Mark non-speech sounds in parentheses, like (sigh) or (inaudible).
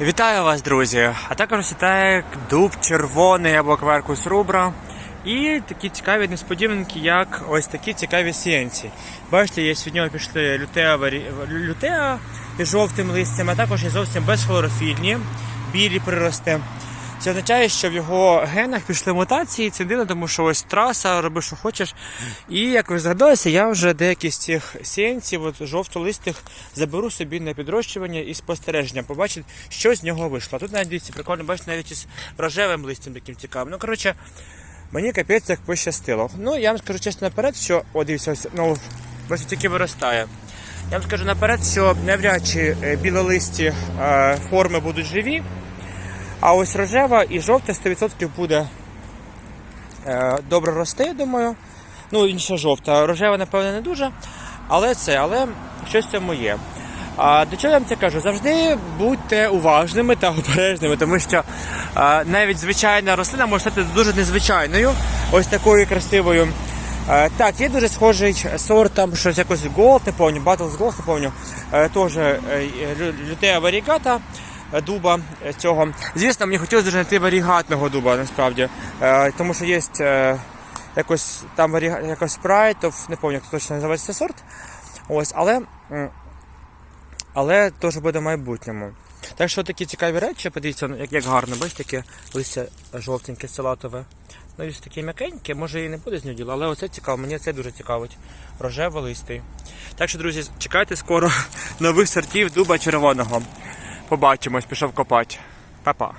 Вітаю вас, друзі! А також вітає дуб червоний або кверкус рубра. І такі цікаві несподіванки, як ось такі цікаві сіянці. Бачите, є від нього пішли лютеа, лютеа із жовтим листям, а також є зовсім безхлорофільні, білі прирости. Це означає, що в його генах пішли мутації, це дивно, тому що ось траса, роби, що хочеш. І як ви згадалися, я вже деякі з цих сіянців, от жовтолистих, заберу собі на підрощування і спостереження, побачити, що з нього вийшло. Тут навіть дивіться, прикольно, бачите, навіть із рожевим листям таким цікавим. Ну, коротше, мені капець як пощастило. Ну, я вам скажу чесно наперед, що, о, дивіться, ось, ну, бачите, тільки виростає. Я вам скажу наперед, що навряд чи е, білолисті е, форми будуть живі. А ось рожева і жовта 100% буде е, добре рости, думаю. Ну, інша жовта. Рожева, напевно, не дуже. Але це, але щось в цьому є. А до чого я вам це кажу? Завжди будьте уважними та обережними, тому що е, навіть звичайна рослина може стати дуже незвичайною, ось такою красивою. Е, так, є дуже схожий сорт, там щось якось Gold, не пам'ятаю, Battles Gold, не пам'ятаю, е, теж е, лютея варігата дуба е, цього. Звісно, мені хотілося знайти варігатного дуба, насправді, е, тому що є е, якось там якось Pride, не пам'ятаю, як точно називається сорт. Ось, але, але теж буде в майбутньому. Так що такі цікаві речі, подивіться, як, як гарно, бачите, таке листя жовтеньке, салатове. Ну, і таке м'якеньке, може і не буде з нього діла, але оце цікаво, мені це дуже цікавить. Рожево листий. Так що, друзі, чекайте скоро (laughs) нових сортів дуба червоного. Побачимось, пішов копати. Па-па.